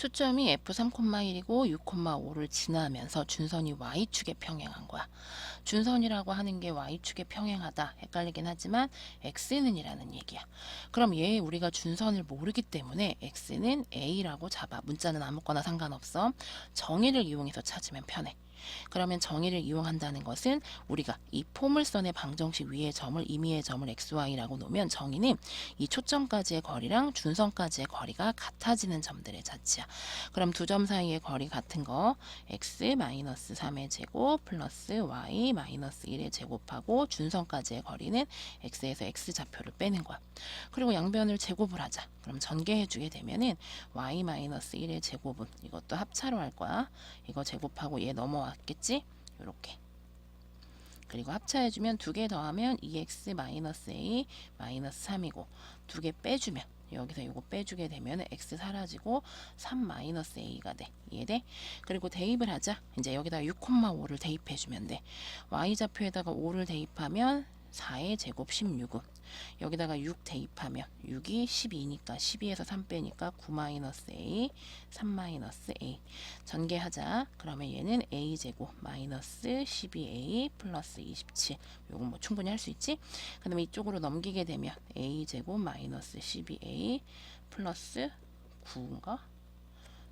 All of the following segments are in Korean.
초점이 F3,1이고 6,5를 지나면서 준선이 Y축에 평행한 거야. 준선이라고 하는 게 Y축에 평행하다. 헷갈리긴 하지만 X는 이라는 얘기야. 그럼 얘 우리가 준선을 모르기 때문에 X는 A라고 잡아. 문자는 아무거나 상관없어. 정의를 이용해서 찾으면 편해. 그러면 정의를 이용한다는 것은 우리가 이 포물선의 방정식 위의 점을 임의의 점을 xy라고 놓으면 정의는 이 초점까지의 거리랑 준선까지의 거리가 같아지는 점들의 자치야. 그럼 두 점 사이의 거리 같은 거 x-3의 제곱 플러스 y-1의 제곱하고 준선까지의 거리는 x에서 x 좌표를 빼는 거야. 그리고 양변을 제곱을 하자. 그럼 전개해 주게 되면은 y-1의 제곱은 이것도 합차로 할 거야. 이거 제곱하고 얘 넘어 왔겠지? 요렇게. 그리고 합차해주면 두 개 더하면 2x 마이너스 a 마이너스 3이고 두 개 빼주면 여기서 이거 빼주게 되면 x 사라지고 3 마이너스 a가 돼. 이해돼? 그리고 대입을 하자. 이제 여기다 6,5를 대입해주면 돼. y 좌표에다가 5를 대입하면 4의 제곱 16은 여기다가 6 대입하면 6이 12니까 12에서 3 빼니까 9 마이너스 a 3 마이너스 a. 전개하자. 그러면 얘는 a 제곱 마이너스 12a 플러스 27 요건 뭐 충분히 할 수 있지? 그 다음에 이쪽으로 넘기게 되면 a 제곱 마이너스 12a 플러스 9인가?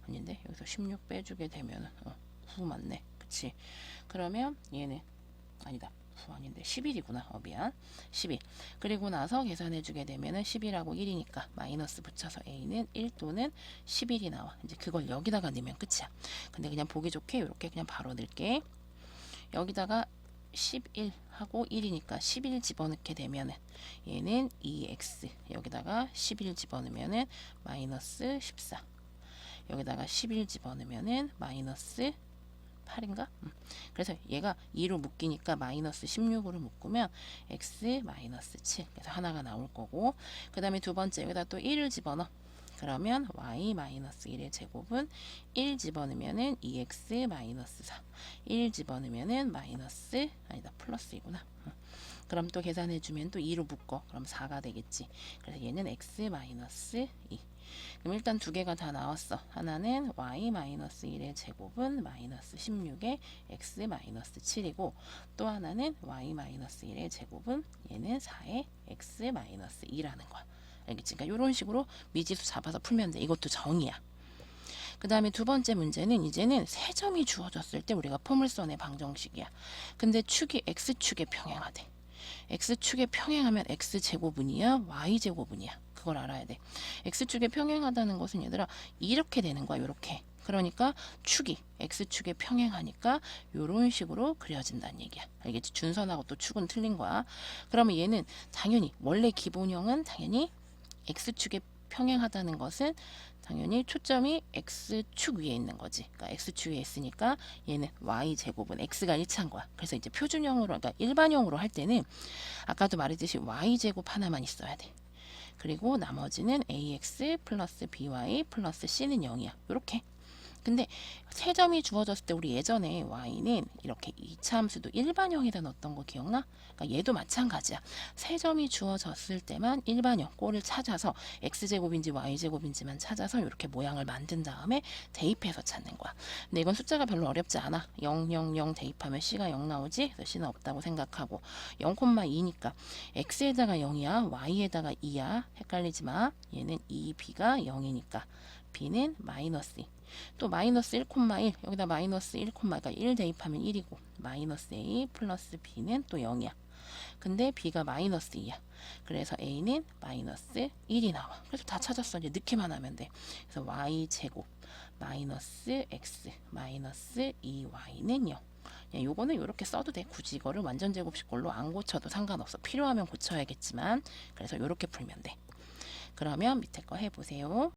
아닌데? 여기서 16 빼주게 되면 어, 9 맞네. 그치? 그러면 얘는 아니다 9 아닌데 11이구나. 어 미안. 11. 그리고 나서 계산해 주게 되면은 11하고 1이니까 마이너스 붙여서 a는 1 또는 11이 나와. 이제 그걸 여기다가 넣으면 끝이야. 근데 그냥 보기 좋게 이렇게 그냥 바로 넣을게. 여기다가 11하고 1이니까 11 집어넣게 되면은 얘는 2x 여기다가 11 집어넣으면은 마이너스 14 여기다가 11 집어넣으면은 마이너스 8인가? 음. 그래서 얘가 2로 묶이니까 마이너스 16으로 묶으면 x 마이너스 7 그래서 하나가 나올 거고 그 다음에 두 번째 여기다 또 1을 집어넣어 그러면 y 마이너스 1의 제곱은 1 집어넣으면은 2x 마이너스 4 1 집어넣으면은 마이너스 아니다 플러스이구나 음. 그럼 또 계산해주면 또 2로 묶어 그럼 4가 되겠지 그래서 얘는 x 마이너스 2 그럼 일단 두 개가 다 나왔어. 하나는 y-1의 제곱은 마이너스 16의 x-7이고 또 하나는 y-1의 제곱은 얘는 4의 x-2라는 거야. 알겠지? 그러니까 이런 식으로 미지수 잡아서 풀면 돼. 이것도 정의야. 그 다음에 두 번째 문제는 이제는 세 점이 주어졌을 때 우리가 포물선의 방정식이야. 근데 축이 x축에 평행하대. X축에 평행하면 x제곱은이야 y제곱은이야. 그걸 알아야 돼. x축에 평행하다는 것은 얘들아 이렇게 되는 거야. 이렇게. 그러니까 축이 x축에 평행하니까 이런 식으로 그려진다는 얘기야. 알겠지? 준선하고 또 축은 틀린 거야. 그러면 얘는 당연히 원래 기본형은 당연히 x축에 평행하다는 것은 당연히 초점이 x축 위에 있는 거지. 그러니까 x축 위에 있으니까 얘는 y제곱은 x가 1차인 거야. 그래서 이제 표준형으로 그러니까 일반형으로 할 때는 아까도 말했듯이 y제곱 하나만 있어야 돼. 그리고 나머지는 ax 플러스 by 플러스 c는 0이야. 이렇게. 근데 세 점이 주어졌을 때 우리 예전에 y는 이렇게 2차 함수도 일반형에다 넣었던 거 기억나? 그러니까 얘도 마찬가지야. 세 점이 주어졌을 때만 일반형 꼴을 찾아서 x제곱인지 y제곱인지만 찾아서 이렇게 모양을 만든 다음에 대입해서 찾는 거야. 근데 이건 숫자가 별로 어렵지 않아. 0, 0, 0 대입하면 c가 0 나오지? 그래서 c는 없다고 생각하고 0,2니까 x에다가 0이야 y에다가 2야. 헷갈리지 마. 얘는 2b가 0이니까 b는 마이너스 2. 또 마이너스 1,1 여기다 마이너스 1, 그러니까 1 대입하면 1이고 마이너스 a 플러스 b는 또 0이야. 근데 b가 마이너스 2야. 그래서 a는 마이너스 1이 나와. 그래서 다 찾았어. 이제 넣기만 하면 돼. 그래서 y 제곱 마이너스 x 마이너스 2y는 0. 예, 요거는 이렇게 써도 돼. 굳이 이거를 완전 제곱식꼴로 안 고쳐도 상관없어. 필요하면 고쳐야겠지만 그래서 이렇게 풀면 돼. 그러면 밑에 거 해보세요.